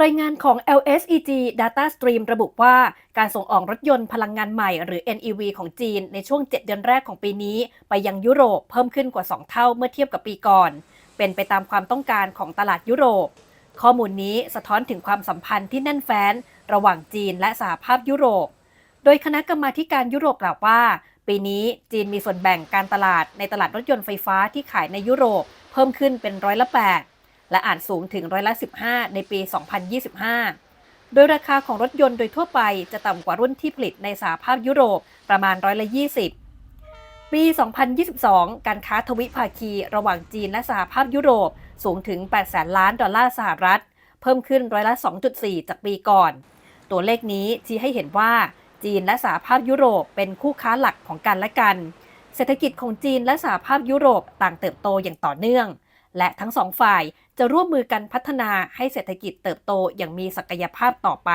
รายงานของ LSEG Data Stream ระบุว่าการส่งออกรถยนต์พลังงานใหม่หรือ NEV ของจีนในช่วง 7 เดือนแรกของปีนี้ ไปยังยุโรปเพิ่มขึ้นกว่า 2 เท่าเมื่อเทียบกับปีก่อน เป็นไปตามความต้องการของตลาดยุโรป ข้อมูลนี้สะท้อนถึงความสัมพันธ์ที่แน่นแฟ้น ระหว่างจีนและสหภาพยุโรป โดยคณะกรรมาการยุโรปกล่าวว่า ปีนี้จีนมีส่วนแบ่งการตลาดในตลาดรถยนต์ไฟฟ้าที่ขายในยุโรป เพิ่มขึ้นเป็นร้อยละ8 และอาจสูงถึงร้อยละ 15 ในปี 2025 โดยราคาของรถยนต์โดยทั่วไปจะต่ำกว่ารุ่นที่ผลิตในสหภาพยุโรปประมาณร้อยละ 20 ปี 2022 การค้าทวิภาคีระหว่างจีนและสหภาพยุโรปสูงถึง 8 แสนล้านดอลลาร์สหรัฐ เพิ่มขึ้นร้อยละ 2.4 จากปีก่อน ตัวเลขนี้ชี้ให้เห็นว่าจีนและสหภาพยุโรปเป็นคู่ค้าหลักของกันและกัน เศรษฐกิจของจีนและสหภาพยุโรปต่างเติบโตอย่างต่อเนื่อง และทั้งสองฝ่ายจะร่วมมือกันพัฒนาให้เศรษฐกิจเติบโตอย่างมีศักยภาพต่อไป